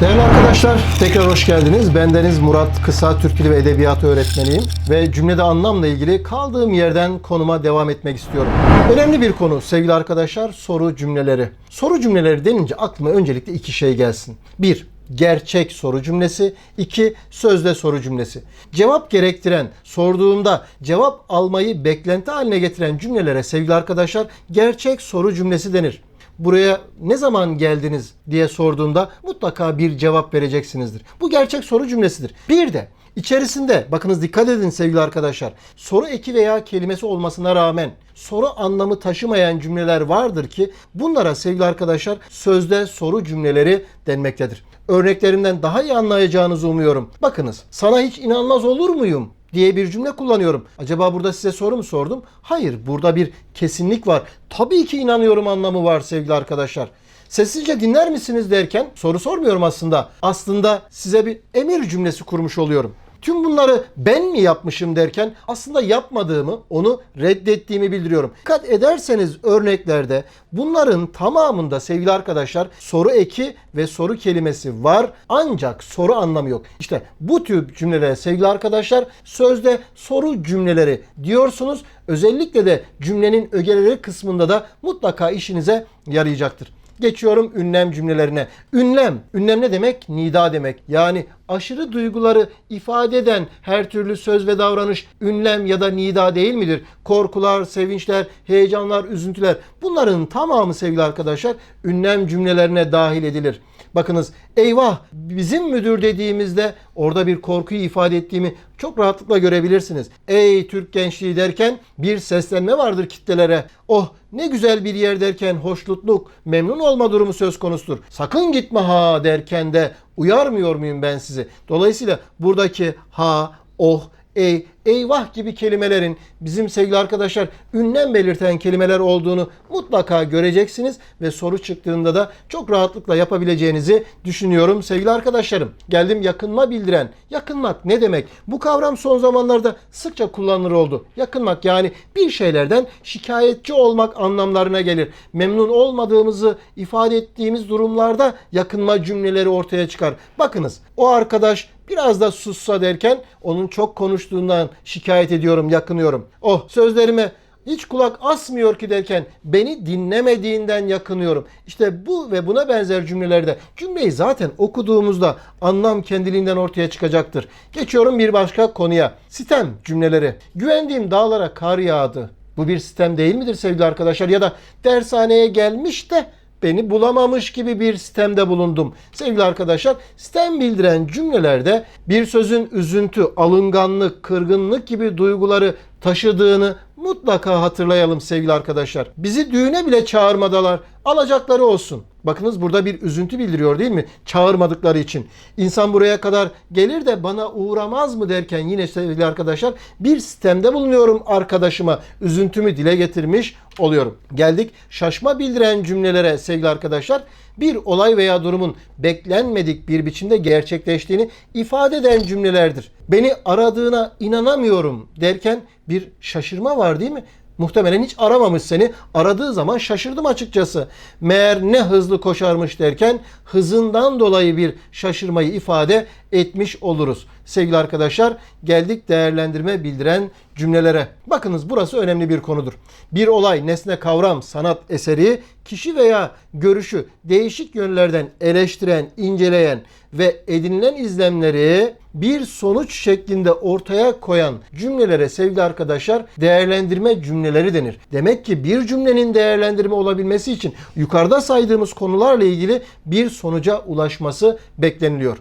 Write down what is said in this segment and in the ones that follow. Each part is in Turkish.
Değerli arkadaşlar, tekrar hoş geldiniz. Bendeniz Murat Kısa, Türk Dili ve Edebiyatı öğretmeniyim. Ve cümlede anlamla ilgili kaldığım yerden konuma devam etmek istiyorum. Önemli bir konu sevgili arkadaşlar, soru cümleleri. Soru cümleleri denince aklıma öncelikle iki şey gelsin. Bir, gerçek soru cümlesi. iki sözde soru cümlesi. Cevap gerektiren, sorduğumda cevap almayı beklenti haline getiren cümlelere sevgili arkadaşlar gerçek soru cümlesi denir buraya ne zaman geldiniz diye sorduğumda mutlaka bir cevap vereceksinizdir. Bu gerçek soru cümlesidir. Bir de içerisinde bakınız dikkat edin sevgili arkadaşlar. Soru eki veya kelimesi olmasına rağmen soru anlamı taşımayan cümleler vardır ki bunlara sevgili arkadaşlar sözde soru cümleleri denmektedir. Örneklerimden daha iyi anlayacağınızı umuyorum. Bakınız sana hiç inanmaz olur muyum? Diye bir cümle kullanıyorum. Acaba burada size soru mu sordum? Hayır, burada bir kesinlik var. Tabii ki inanıyorum anlamı var sevgili arkadaşlar. Sessizce dinler misiniz derken soru sormuyorum aslında. Aslında size bir emir cümlesi kurmuş oluyorum. Tüm bunları ben mi yapmışım derken aslında yapmadığımı, onu reddettiğimi bildiriyorum. Dikkat ederseniz örneklerde bunların tamamında sevgili arkadaşlar soru eki ve soru kelimesi var ancak soru anlamı yok. İşte bu tür cümlelere sevgili arkadaşlar sözde soru cümleleri diyorsunuz. Özellikle de cümlenin ögeleri kısmında da mutlaka işinize yarayacaktır. Geçiyorum ünlem cümlelerine. Ünlem, ünlem ne demek? Nida demek. Yani aşırı duyguları ifade eden her türlü söz ve davranış ünlem ya da nida değil midir? Korkular, sevinçler, heyecanlar, üzüntüler bunların tamamı sevgili arkadaşlar ünlem cümlelerine dahil edilir. Bakınız eyvah bizim müdür dediğimizde orada bir korkuyu ifade ettiğimi çok rahatlıkla görebilirsiniz. Ey Türk gençliği derken bir seslenme vardır kitlelere. Oh ne güzel bir yer derken hoşnutluk, memnun olma durumu söz konusudur. Sakın gitme ha derken de uyarmıyor muyum ben sizi? Dolayısıyla buradaki ha, oh, ey, eyvah gibi kelimelerin bizim sevgili arkadaşlar ünlem belirten kelimeler olduğunu mutlaka göreceksiniz ve soru çıktığında da çok rahatlıkla yapabileceğinizi düşünüyorum sevgili arkadaşlarım. Geldim yakınma bildiren. Yakınmak ne demek? Bu kavram son zamanlarda sıkça kullanılır oldu. Yakınmak yani bir şeylerden şikayetçi olmak anlamlarına gelir. Memnun olmadığımızı ifade ettiğimiz durumlarda yakınma cümleleri ortaya çıkar. Bakınız o arkadaş biraz da sussa derken onun çok konuştuğundan şikayet ediyorum, yakınıyorum. Oh sözlerime hiç kulak asmıyor ki derken beni dinlemediğinden yakınıyorum. İşte bu ve buna benzer cümlelerde cümleyi zaten okuduğumuzda anlam kendiliğinden ortaya çıkacaktır. Geçiyorum bir başka konuya. Sitem cümleleri. Güvendiğim dağlara kar yağdı. Bu bir sistem değil midir sevgili arkadaşlar? Ya da dershaneye gelmiş de beni bulamamış gibi bir sistemde bulundum. Sevgili arkadaşlar, sistem bildiren cümlelerde bir sözün üzüntü, alınganlık, kırgınlık gibi duyguları taşıdığını mutlaka hatırlayalım sevgili arkadaşlar. Bizi düğüne bile çağırmadılar. Alacakları olsun. Bakınız burada bir üzüntü bildiriyor değil mi? Çağırmadıkları için. İnsan buraya kadar gelir de bana uğramaz mı derken yine sevgili arkadaşlar bir sistemde bulunuyorum arkadaşıma. Üzüntümü dile getirmiş oluyorum. Geldik şaşma bildiren cümlelere sevgili arkadaşlar. Bir olay veya durumun beklenmedik bir biçimde gerçekleştiğini ifade eden cümlelerdir. Beni aradığına inanamıyorum derken bir şaşırma var değil mi? Muhtemelen hiç aramamış seni. Aradığı zaman şaşırdım açıkçası. Meğer ne hızlı koşarmış derken hızından dolayı bir şaşırmayı ifade etmiş oluruz. Sevgili arkadaşlar geldik değerlendirme bildiren cümlelere. Bakınız burası önemli bir konudur. Bir olay, nesne, kavram, sanat eseri kişi veya görüşü değişik yönlerden eleştiren, inceleyen ve edinilen izlemleri bir sonuç şeklinde ortaya koyan cümlelere sevgili arkadaşlar değerlendirme cümleleri denir. Demek ki bir cümlenin değerlendirme olabilmesi için yukarıda saydığımız konularla ilgili bir sonuca ulaşması bekleniliyor.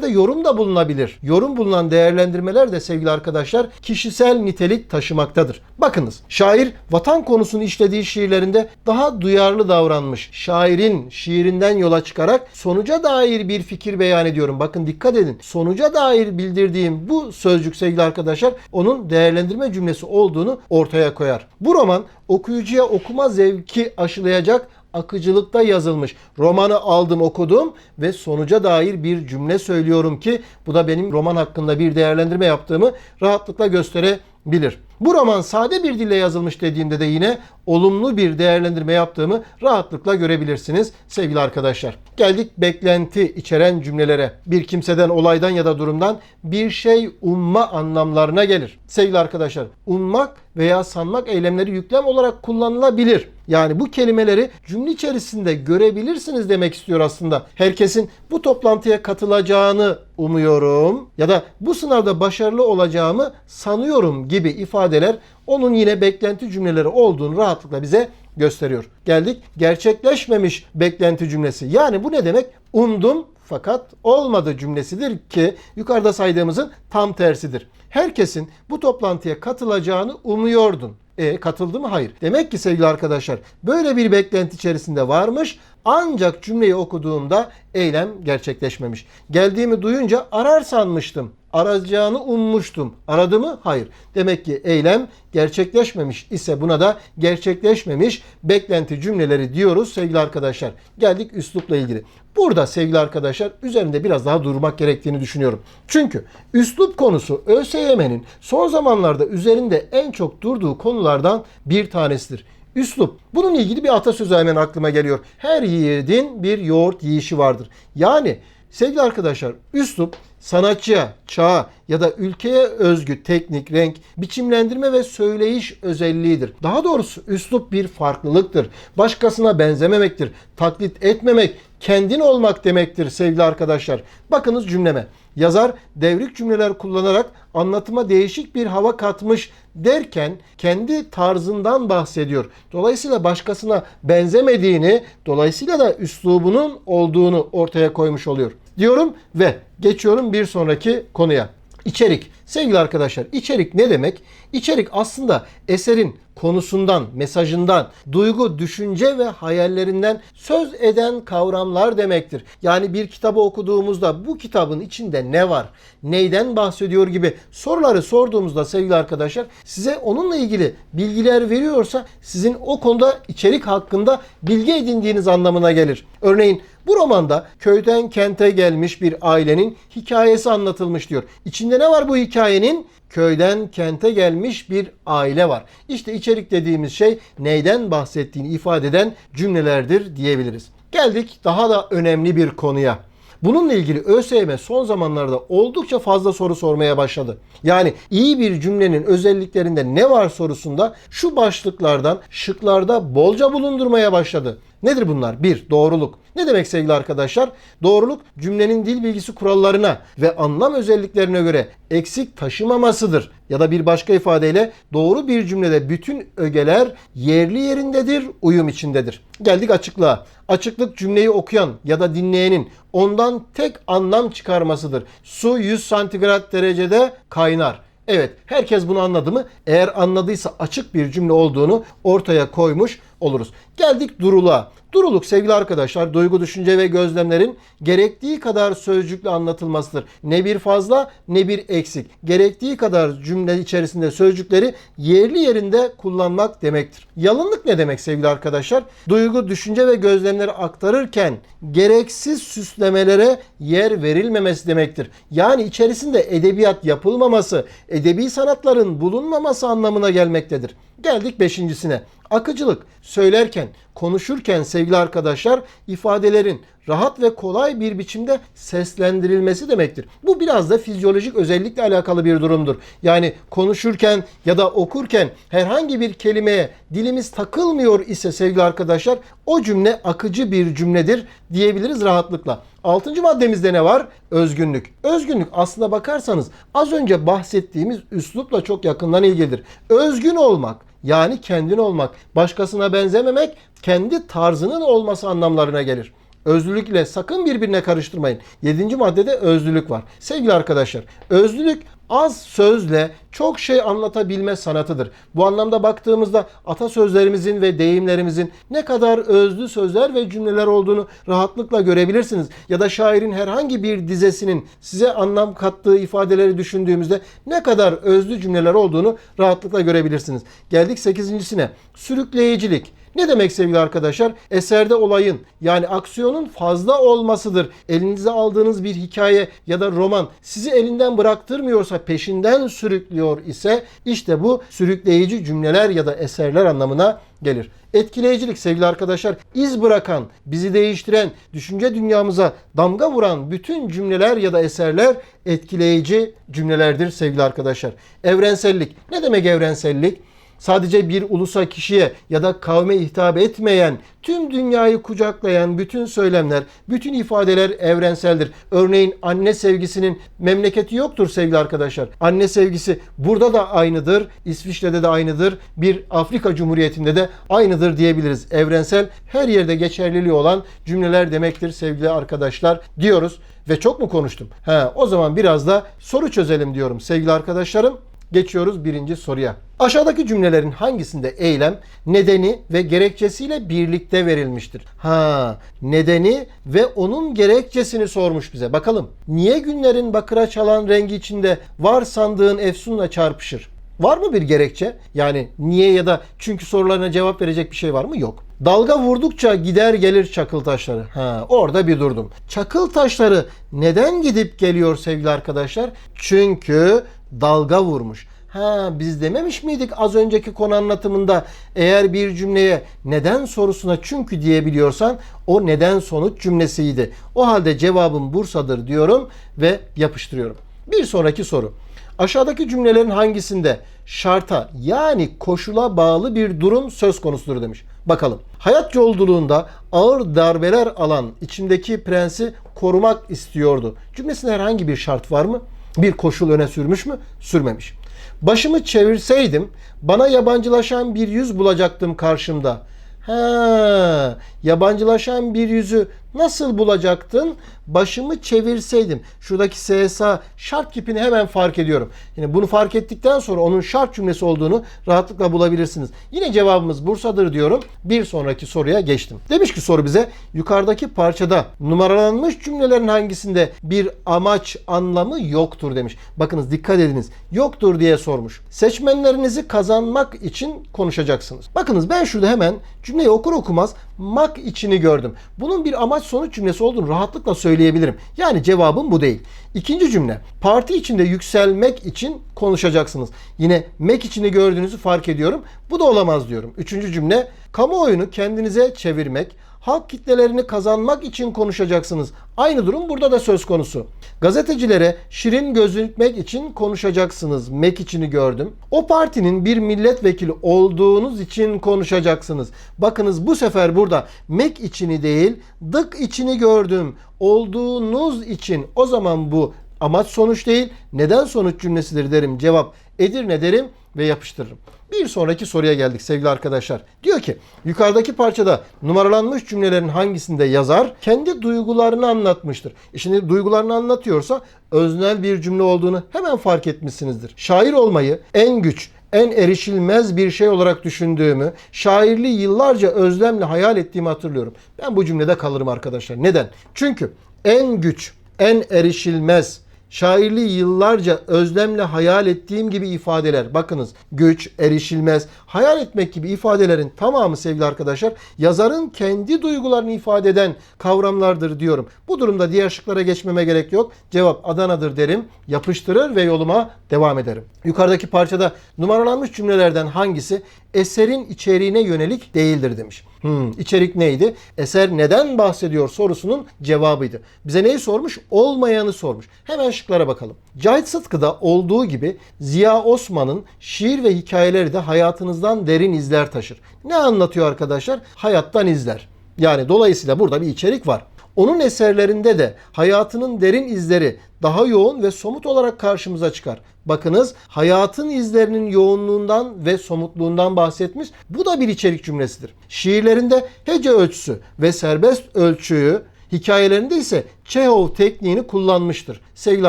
Değerlendirmelerde yorum da bulunabilir. Yorum bulunan değerlendirmeler de sevgili arkadaşlar kişisel nitelik taşımaktadır. Bakınız şair vatan konusunu işlediği şiirlerinde daha duyarlı davranmış. Şairin şiirinden yola çıkarak sonuca dair bir fikir beyan ediyorum. Bakın dikkat edin. Sonuca dair bildirdiğim bu sözcük sevgili arkadaşlar onun değerlendirme cümlesi olduğunu ortaya koyar. Bu roman okuyucuya okuma zevki aşılayacak akıcılıkta yazılmış. Romanı aldım okudum ve sonuca dair bir cümle söylüyorum ki bu da benim roman hakkında bir değerlendirme yaptığımı rahatlıkla gösterebilir. Bu roman sade bir dille yazılmış dediğimde de yine olumlu bir değerlendirme yaptığımı rahatlıkla görebilirsiniz sevgili arkadaşlar. Geldik beklenti içeren cümlelere. Bir kimseden, olaydan ya da durumdan bir şey umma anlamlarına gelir. Sevgili arkadaşlar, ummak veya sanmak eylemleri yüklem olarak kullanılabilir. Yani bu kelimeleri cümle içerisinde görebilirsiniz demek istiyor aslında. Herkesin bu toplantıya katılacağını umuyorum ya da bu sınavda başarılı olacağımı sanıyorum gibi ifadeler onun yine beklenti cümleleri olduğunu rahatlıkla bize gösteriyor. Geldik gerçekleşmemiş beklenti cümlesi. Yani bu ne demek? Umdum fakat olmadı cümlesidir ki yukarıda saydığımızın tam tersidir. Herkesin bu toplantıya katılacağını umuyordun. E katıldı mı? Hayır. Demek ki sevgili arkadaşlar böyle bir beklenti içerisinde varmış ancak cümleyi okuduğumda eylem gerçekleşmemiş. Geldiğimi duyunca arar sanmıştım. Arayacağını ummuştum. Aradı mı? Hayır. Demek ki eylem gerçekleşmemiş ise buna da gerçekleşmemiş beklenti cümleleri diyoruz sevgili arkadaşlar. Geldik üslupla ilgili. Burada sevgili arkadaşlar üzerinde biraz daha durmak gerektiğini düşünüyorum. Çünkü üslup konusu ÖSYM'nin son zamanlarda üzerinde en çok durduğu konulardan bir tanesidir. Üslup. Bununla ilgili bir atasözü hemen aklıma geliyor. Her yiğidin bir yoğurt yiyişi vardır. Yani sevgili arkadaşlar üslup sanatçıya, çağa ya da ülkeye özgü teknik, renk, biçimlendirme ve söyleyiş özelliğidir. Daha doğrusu üslup bir farklılıktır. Başkasına benzememektir. Taklit etmemek, kendin olmak demektir sevgili arkadaşlar. Bakınız cümleme. Yazar devrik cümleler kullanarak anlatıma değişik bir hava katmış derken kendi tarzından bahsediyor. Dolayısıyla başkasına benzemediğini, dolayısıyla da üslubunun olduğunu ortaya koymuş oluyor. Diyorum ve geçiyorum bir sonraki konuya. İçerik. Sevgili arkadaşlar, içerik ne demek? İçerik aslında eserin konusundan, mesajından, duygu, düşünce ve hayallerinden söz eden kavramlar demektir. Yani bir kitabı okuduğumuzda bu kitabın içinde ne var, neyden bahsediyor gibi soruları sorduğumuzda sevgili arkadaşlar size onunla ilgili bilgiler veriyorsa sizin o konuda içerik hakkında bilgi edindiğiniz anlamına gelir. Örneğin bu romanda köyden kente gelmiş bir ailenin hikayesi anlatılmış diyor. İçinde ne var bu hikayenin? Köyden kente gelmiş bir aile var. İşte içerik dediğimiz şey neyden bahsettiğini ifade eden cümlelerdir diyebiliriz. Geldik daha da önemli bir konuya. Bununla ilgili ÖSYM son zamanlarda oldukça fazla soru sormaya başladı. Yani iyi bir cümlenin özelliklerinde ne var sorusunda şu başlıklardan şıklarda bolca bulundurmaya başladı. Nedir bunlar? 1. Doğruluk. Ne demek sevgili arkadaşlar? Doğruluk cümlenin dil bilgisi kurallarına ve anlam özelliklerine göre eksik taşımamasıdır. Ya da bir başka ifadeyle doğru bir cümlede bütün ögeler yerli yerindedir, uyum içindedir. Geldik açıklığa. Açıklık cümleyi okuyan ya da dinleyenin ondan tek anlam çıkarmasıdır. Su 100 santigrat derecede kaynar. Evet herkes bunu anladı mı? Eğer anladıysa açık bir cümle olduğunu ortaya koymuş oluruz. Geldik duruluğa. Duruluk sevgili arkadaşlar duygu, düşünce ve gözlemlerin gerektiği kadar sözcükle anlatılmasıdır. Ne bir fazla ne bir eksik. Gerektiği kadar cümle içerisinde sözcükleri yerli yerinde kullanmak demektir. Yalınlık ne demek sevgili arkadaşlar? Duygu, düşünce ve gözlemleri aktarırken gereksiz süslemelere yer verilmemesi demektir. Yani içerisinde edebiyat yapılmaması, edebi sanatların bulunmaması anlamına gelmektedir. Geldik beşincisine. Akıcılık söylerken, konuşurken sevgili arkadaşlar ifadelerin rahat ve kolay bir biçimde seslendirilmesi demektir. Bu biraz da fizyolojik özellikle alakalı bir durumdur. Yani konuşurken ya da okurken herhangi bir kelimeye dilimiz takılmıyor ise sevgili arkadaşlar o cümle akıcı bir cümledir diyebiliriz rahatlıkla. Altıncı maddemizde ne var? Özgünlük. Özgünlük aslında bakarsanız az önce bahsettiğimiz üslupla çok yakından ilgilidir. Özgün olmak yani kendin olmak, başkasına benzememek, kendi tarzının olması anlamlarına gelir. Özlülük ile sakın birbirine karıştırmayın. Yedinci maddede özlülük var. Sevgili arkadaşlar, özlülük az sözle çok şey anlatabilme sanatıdır. Bu anlamda baktığımızda atasözlerimizin ve deyimlerimizin ne kadar özlü sözler ve cümleler olduğunu rahatlıkla görebilirsiniz. Ya da şairin herhangi bir dizesinin size anlam kattığı ifadeleri düşündüğümüzde ne kadar özlü cümleler olduğunu rahatlıkla görebilirsiniz. Geldik sekizincisine. Sürükleyicilik. Ne demek sevgili arkadaşlar? Eserde olayın yani aksiyonun fazla olmasıdır. Elinize aldığınız bir hikaye ya da roman sizi elinden bıraktırmıyorsa, peşinden sürüklüyor ise işte bu sürükleyici cümleler ya da eserler anlamına gelir. Etkileyicilik sevgili arkadaşlar iz bırakan, bizi değiştiren, düşünce dünyamıza damga vuran bütün cümleler ya da eserler etkileyici cümlelerdir sevgili arkadaşlar. Evrensellik. Ne demek evrensellik? Sadece bir ulusa kişiye ya da kavme hitap etmeyen, tüm dünyayı kucaklayan bütün söylemler, bütün ifadeler evrenseldir. Örneğin anne sevgisinin memleketi yoktur sevgili arkadaşlar. Anne sevgisi burada da aynıdır, İsviçre'de de aynıdır, bir Afrika Cumhuriyeti'nde de aynıdır diyebiliriz. Evrensel her yerde geçerliliği olan cümleler demektir sevgili arkadaşlar diyoruz. Ve çok mu konuştum? He, o zaman biraz da soru çözelim diyorum sevgili arkadaşlarım. Geçiyoruz birinci soruya. Aşağıdaki cümlelerin hangisinde eylem nedeni ve gerekçesiyle birlikte verilmiştir? Ha, nedeni ve onun gerekçesini sormuş bize. Bakalım. Niye günlerin bakıra çalan rengi içinde var sandığın efsunla çarpışır? Var mı bir gerekçe? Yani niye ya da çünkü sorularına cevap verecek bir şey var mı? Yok. Dalga vurdukça gider gelir çakıl taşları. Ha, orada bir durdum. Çakıl taşları neden gidip geliyor sevgili arkadaşlar? Çünkü dalga vurmuş. Ha biz dememiş miydik az önceki konu anlatımında eğer bir cümleye neden sorusuna çünkü diyebiliyorsan o neden sonuç cümlesiydi. O halde cevabım Bursa'dır diyorum ve yapıştırıyorum. Bir sonraki soru. Aşağıdaki cümlelerin hangisinde şarta yani koşula bağlı bir durum söz konusudur demiş. Bakalım. Hayat yolculuğunda ağır darbeler alan içindeki prensi korumak istiyordu. Cümlesinde herhangi bir şart var mı? Bir koşul öne sürmüş mü? Sürmemiş. Başımı çevirseydim bana yabancılaşan bir yüz bulacaktım karşımda. Ha, yabancılaşan bir yüzü nasıl bulacaktın? Başımı çevirseydim. Şuradaki SSA şart kipini hemen fark ediyorum. Yani bunu fark ettikten sonra onun şart cümlesi olduğunu rahatlıkla bulabilirsiniz. Yine cevabımız Bursa'dır diyorum. Bir sonraki soruya geçtim. Demiş ki soru bize yukarıdaki parçada numaralanmış cümlelerin hangisinde bir amaç anlamı yoktur demiş. Bakınız dikkat ediniz. Yoktur diye sormuş. Seçmenlerinizi kazanmak için konuşacaksınız. Bakınız ben şurada hemen cümleyi okur okumaz mak içini gördüm. Bunun bir amaç sonuç cümlesi olduğunu rahatlıkla söyleyebilirim. Yani cevabım bu değil. İkinci cümle. Parti içinde yükselmek için konuşacaksınız. Yine mek içini gördüğünüzü fark ediyorum. Bu da olamaz diyorum. Üçüncü cümle. Kamuoyunu kendinize çevirmek, halk kitlelerini kazanmak için konuşacaksınız. Aynı durum burada da söz konusu. Gazetecilere şirin gözükmek için konuşacaksınız. Mek içini gördüm. O partinin bir milletvekili olduğunuz için konuşacaksınız. Bakınız bu sefer burada mek içini değil, dık içini gördüm. Olduğunuz için o zaman bu amaç sonuç değil, neden sonuç cümlesidir derim. Cevap Edirne derim ve yapıştırırım. Bir sonraki soruya geldik sevgili arkadaşlar. Diyor ki yukarıdaki parçada numaralanmış cümlelerin hangisinde yazar kendi duygularını anlatmıştır. E şimdi duygularını anlatıyorsa öznel bir cümle olduğunu hemen fark etmişsinizdir. Şair olmayı en güç, en erişilmez bir şey olarak düşündüğümü, şairliği yıllarca özlemle hayal ettiğimi hatırlıyorum. Ben bu cümlede kalırım arkadaşlar. Neden? Çünkü en güç, en erişilmez, Şairliği yıllarca özlemle hayal ettiğim gibi ifadeler. Bakınız güç, erişilmez, hayal etmek gibi ifadelerin tamamı sevgili arkadaşlar yazarın kendi duygularını ifade eden kavramlardır diyorum. Bu durumda diğer şıklara geçmeme gerek yok. Cevap Adana'dır derim. Yapıştırır ve yoluma devam ederim. Yukarıdaki parçada numaralanmış cümlelerden hangisi eserin içeriğine yönelik değildir demiş. Hmm, içerik neydi? Eser neden bahsediyor sorusunun cevabıydı. Bize neyi sormuş? Olmayanı sormuş. Hemen şıklara bakalım. Cahit Sıtkı'da olduğu gibi Ziya Osman'ın şiir ve hikayeleri de hayatınızdan derin izler taşır. Ne anlatıyor arkadaşlar? Hayattan izler. Yani dolayısıyla burada bir içerik var. Onun eserlerinde de hayatının derin izleri daha yoğun ve somut olarak karşımıza çıkar. Bakınız hayatın izlerinin yoğunluğundan ve somutluğundan bahsetmiş. Bu da bir içerik cümlesidir. Şiirlerinde hece ölçüsü ve serbest ölçüyü Hikayelerinde ise Çehov tekniğini kullanmıştır sevgili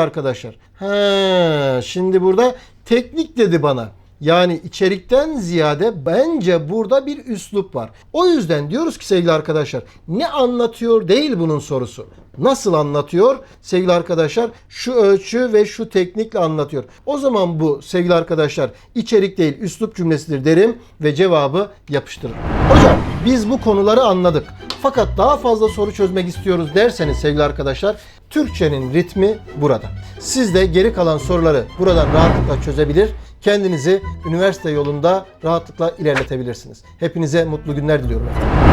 arkadaşlar. He, şimdi burada teknik dedi bana. Yani içerikten ziyade bence burada bir üslup var. O yüzden diyoruz ki sevgili arkadaşlar ne anlatıyor değil bunun sorusu. Nasıl anlatıyor? Sevgili arkadaşlar şu ölçü ve şu teknikle anlatıyor. O zaman bu sevgili arkadaşlar içerik değil üslup cümlesidir derim ve cevabı yapıştırırım. Hocam biz bu konuları anladık. Fakat daha fazla soru çözmek istiyoruz derseniz sevgili arkadaşlar Türkçenin ritmi burada. Siz de geri kalan soruları buradan rahatlıkla çözebilir. Kendinizi üniversite yolunda rahatlıkla ilerletebilirsiniz. Hepinize mutlu günler diliyorum efendim.